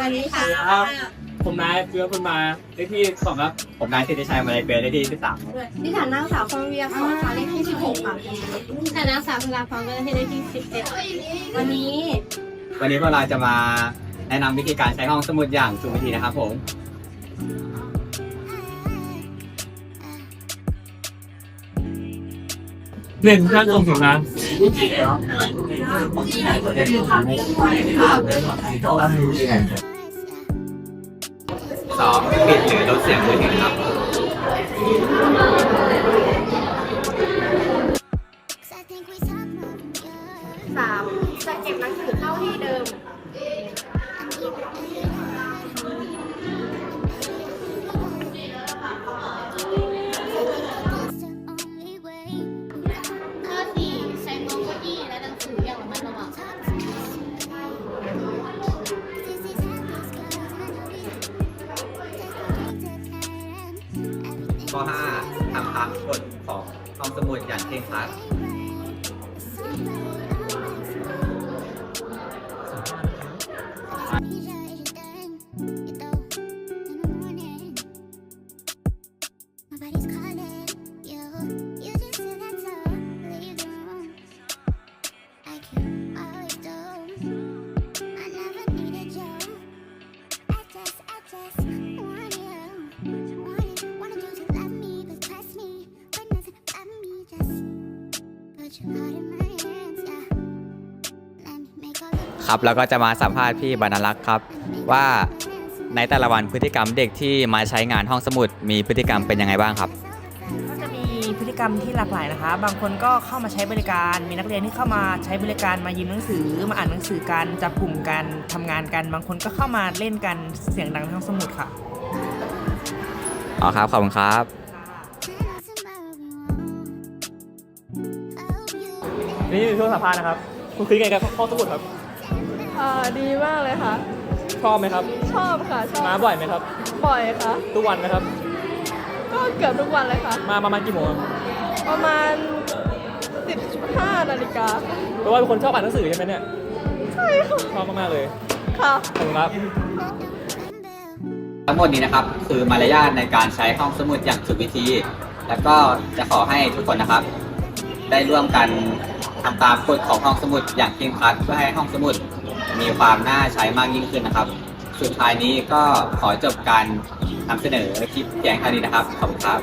วันนี้ค่ะครับผมนายเพื่อคุณมาเลขที่สองครับ ผมนายสิทธิชัยมาในเปรเลขที่ที่สามดิฉันนางสาวฟองเวียขอสาวเลขที่สิบหกค่ะแต่นางสาวพลาพรก็ได้ที่ได้ที่สิบเอ็ดวันนี้วันนี้พวกเราจะมาแนะนำวิธีการใช้ห้องสมุดอย่างถูกวิธีนะครับผม หนึ่งท่านทรงถึงนั้นสองปิดหรือลดเสียงมือถือครับสามจะเก็บหนังสือเข้าที่เดิม อห้าทำตามกฎของห้องสมุดอย่างเคร่งครัดที่ ครับแล้วก็จะมาสัมภาษณ์พี่บรรณลักษ์ครับว่าในแต่ละวันพฤติกรรมเด็กที่มาใช้งานห้องสมุดมีพฤติกรรมเป็นยังไงบ้างครับ ก็จะมีพฤติกรรมที่หลากหลายนะคะ บางคนก็เข้ามาใช้บริการ มีนักเรียนที่เข้ามาใช้บริการมายืมหนังสือ มาอ่านหนังสือกันจับกลุ่มกันทำงานกัน บางคนก็เข้ามาเล่นกันเสียงดังทั้งสมุดค่ะอ๋อครับขอบคุณครับ นี่คือช่วงสัมภาษณ์นะครับ คุณคิดไงกับข้อสมุดครับ อ่าดีมากเลยค่ะ ชอบไหมครับ ชอบค่ะชอบมาบ่อยไหมครับ บ่อยค่ะ ทุกวันไหมครับ ก็เกือบทุกวันเลยค่ะ มาประมาณกี่โมงครับประมาณ 15นาฬิกาเพราะว่าเป็นคนชอบอ่านหนังสือใช่ไหมเนี่ย ใช่ค่ะชอบมากๆเลยค่ะ ขอบคุณครับ ทั้งหมดนี้นะครับ คือมารยาทในการใช้ห้องสมุดอย่างถูกวิธี แล้วก็จะขอให้ทุกคนนะครับ ได้ร่วมกันทำตามกฎของห้องสมุดอย่างเคร่งครัดเพื่อให้ห้องสมุดมีความน่าใช้มากยิ่งขึ้นนะครับ สุดท้ายนี้ก็ขอจบการนำเสนอคลิปแยงเท่านี้นะครับ ขอบคุณครับ